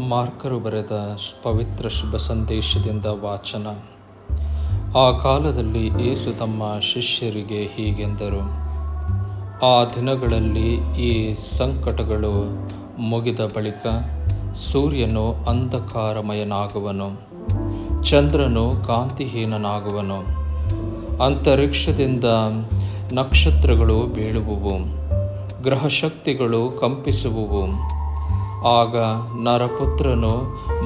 Marker ಬರೆದ ಪವಿತ್ರ ಶುಭ ಸಂದೇಶದಿಂದ ವಾಚನ. ಆ ಕಾಲದಲ್ಲಿ ಏಸು ತಮ್ಮ ಶಿಷ್ಯರಿಗೆ ಹೀಗೆಂದರು, ಆ ದಿನಗಳಲ್ಲಿ ಈ ಸಂಕಟಗಳು ಮುಗಿದ ಬಳಿಕ ಸೂರ್ಯನು ಅಂಧಕಾರಮಯನಾಗುವನು, ಚಂದ್ರನು ಕಾಂತಿಹೀನನಾಗುವನು, ಅಂತರಿಕ್ಷದಿಂದ ನಕ್ಷತ್ರಗಳು ಬೀಳುವುವು, ಗ್ರಹಶಕ್ತಿಗಳು ಕಂಪಿಸುವುವು ಆಗ ನರಪುತ್ರನು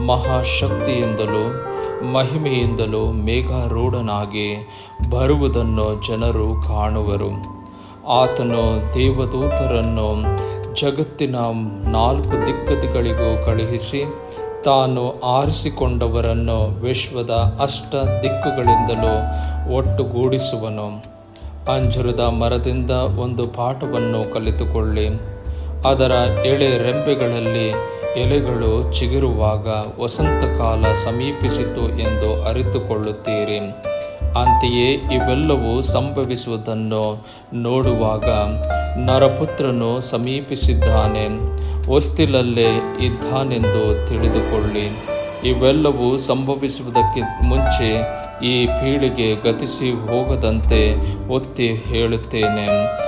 ಮಹಾಶಕ್ತಿಯಿಂದಲೂ ಮಹಿಮೆಯಿಂದಲೂ ಮೇಘಾರೂಢನಾಗಿ ಬರುವುದನ್ನು ಜನರು ಕಾಣುವರು. ಆತನು ದೇವದೂತರನ್ನು ಜಗತ್ತಿನ ನಾಲ್ಕು ದಿಕ್ಕುಗಳಿಗೂ ಕಳುಹಿಸಿ ತಾನು ಆರಿಸಿಕೊಂಡವರನ್ನು ವಿಶ್ವದ ಅಷ್ಟ ದಿಕ್ಕುಗಳಿಂದಲೂ ಒಟ್ಟುಗೂಡಿಸುವನು. ಅಂಜುರದ ಮರದಿಂದ ಒಂದು ಪಾಠವನ್ನು ಕಲಿತುಕೊಳ್ಳಿ. ಅದರ ಎಳೆ ರೆಂಬೆಗಳಲ್ಲಿ ಎಲೆಗಳು ಚಿಗುರುವಾಗ ವಸಂತಕಾಲ ಸಮೀಪಿಸಿತು ಎಂದು ಅರಿತುಕೊಳ್ಳುತ್ತೀರಿ. ಅಂತೆಯೇ ಇವೆಲ್ಲವೂ ಸಂಭವಿಸುವುದನ್ನು ನೋಡುವಾಗ ನರಪುತ್ರನು ಸಮೀಪಿಸಿದ್ದಾನೆ. ಹೊಸ್ತಿಲಲ್ಲೇ ಇದ್ದಾನೆಂದು ತಿಳಿದುಕೊಳ್ಳಿ. ಇವೆಲ್ಲವೂ ಸಂಭವಿಸುವುದಕ್ಕೆ ಮುಂಚೆ ಈ ಪೀಳಿಗೆ ಗತಿಸಿ ಹೋಗದಂತೆ ಒತ್ತಿ ಹೇಳುತ್ತೇನೆ.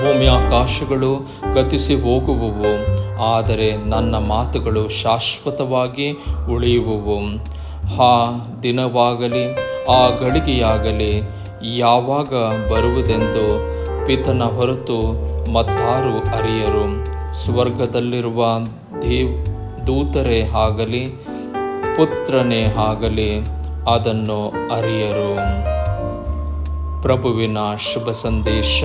ಭೂಮಿ ಆಕಾಶಗಳು ಗತಿಸಿ ಹೋಗುವುವು, ಆದರೆ ನನ್ನ ಮಾತುಗಳು ಶಾಶ್ವತವಾಗಿ ಉಳಿಯುವುವು. ಆ ದಿನವಾಗಲಿ, ಆ ಗಳಿಗೆಯಾಗಲಿ, ಯಾವಾಗ ಬರುವುದೆಂದು ಪಿತನ ಹೊರತು ಮತ್ತಾರು ಅರಿಯರು. ಸ್ವರ್ಗದಲ್ಲಿರುವ ದೇವ್, ದೂತರೇ ಆಗಲಿ, ಪುತ್ರನೇ ಆಗಲಿ, ಅದನ್ನು ಅರಿಯರು. ಪ್ರಭುವಿನ ಶುಭ ಸಂದೇಶ